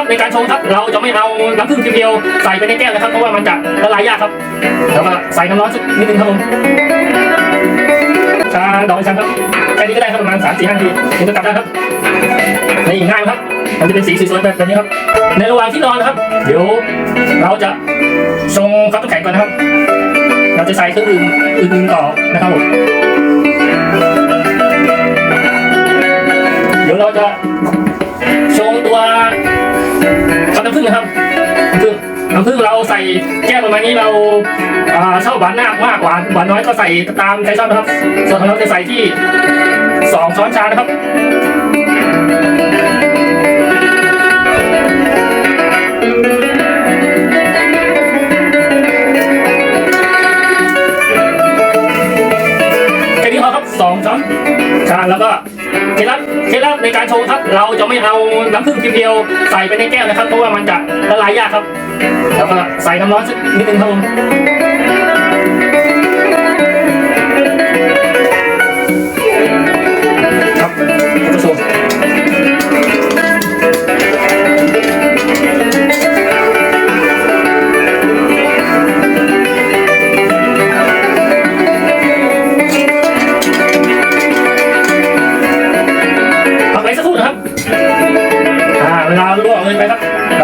นะครับในการชงครับเราจะไม่เอาน้ำผึ้งเพียวๆใส่ไปในแก้วนะครับเพราะว่ามันจะละลายยากครับแล้วก็ใส่น้ำร้อนสักนิดนึงครับผมชาดอกชันครับแค่นี้ก็ได้ครับประมาณสามสี่ห้านาทีถึงจะกลับได้ครับนี่ง่ายครับมันจะเป็นสีสวยๆแบบนี้ครับ ในระหว่างที่นอนนะครับ เดี๋ยวเราจะชงฟักน้ำแข็งก่อนนะครับ เราจะใส่เครื่องดื่มอื่นๆต่อนะครับผมเดี๋ยวเราจะชงตัว น้ำผึ้งนะครับน้ำผึ้งน้ำผึ้งเราใส่แก้วประมาณนี้เราอชอบหวานมากมากหวานหวานน้อยก็ใส่ตามใจชอบนะครับ ส่วนของเราจะใส่ที่สองช้อนชานะครับ สองช้อนชาแล้วก็เคล็ดลับเคล็ดลับในการชงครับ เราจะไม่เอาน้ำผึ้งเพียวๆใส่ไปในแก้วนะครับ เพราะว่ามันจะละลายยากครับ แล้วก็ใส่น้ำร้อนสักนิดนึงครับผม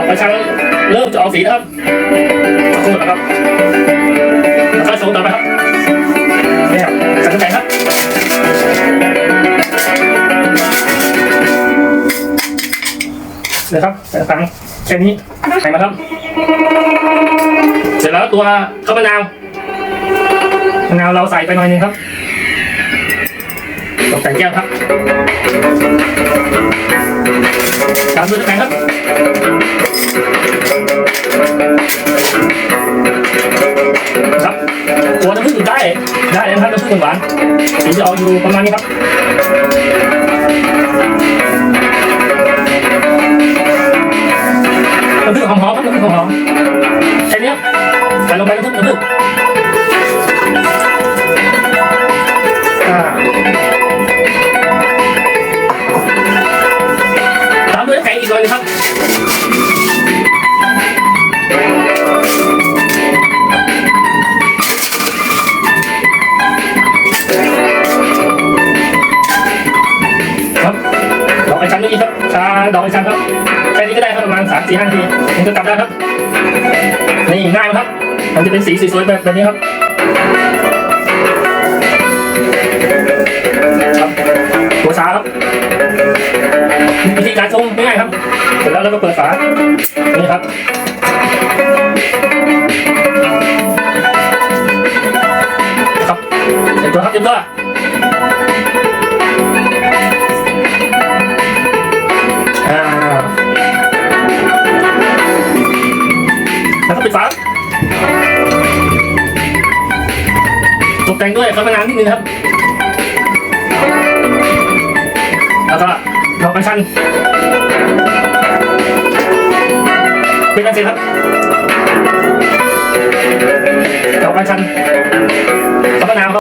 ครับดอกกระชังเริ่มจะออกสีนะครับสักครู่นะครับแล้วก็ชงต่อไปครับเนี่ยสังเกตครับนะครับใส่ตังแค่นี้ใส่มาครับ เสร็จแล้วตัวข้าวมะนาวมะนาวเราใส่ไปหน่อยนึงครับตกแต่งแก้วครับตามด้วยน้ำแข็งครับ ครับตัวน้ำผึ้งอยู่ได้ได้เลยนะครับน้ำผึ้งหวานสีจะออกอยู่ประมาณนี้ครับน้ำผึ้งหอมๆครับน้ำผึ้งหอมๆแค่นี้ใส่ลงไปน้ำผึ้งน้ำผึ้ง ชาดอกไอชันครับแค่นี้ก็ได้ครับประมาณสามสี่ห้านาทีถึงจะกลับได้ครับ นี่ง่ายครับมันจะเป็นสีสวยๆแบบนี้ครับครับตัวชาครับวิธีการชงง่ายครับ เสร็จแล้วเราก็เปิดฝานี่ครับ แล้าตกแต่งด้วยข้านาวนิดนึงครับ แล้วก็ดอกกระชันเป็นอันเสร็จครับดอกกระชันข้านาวครับ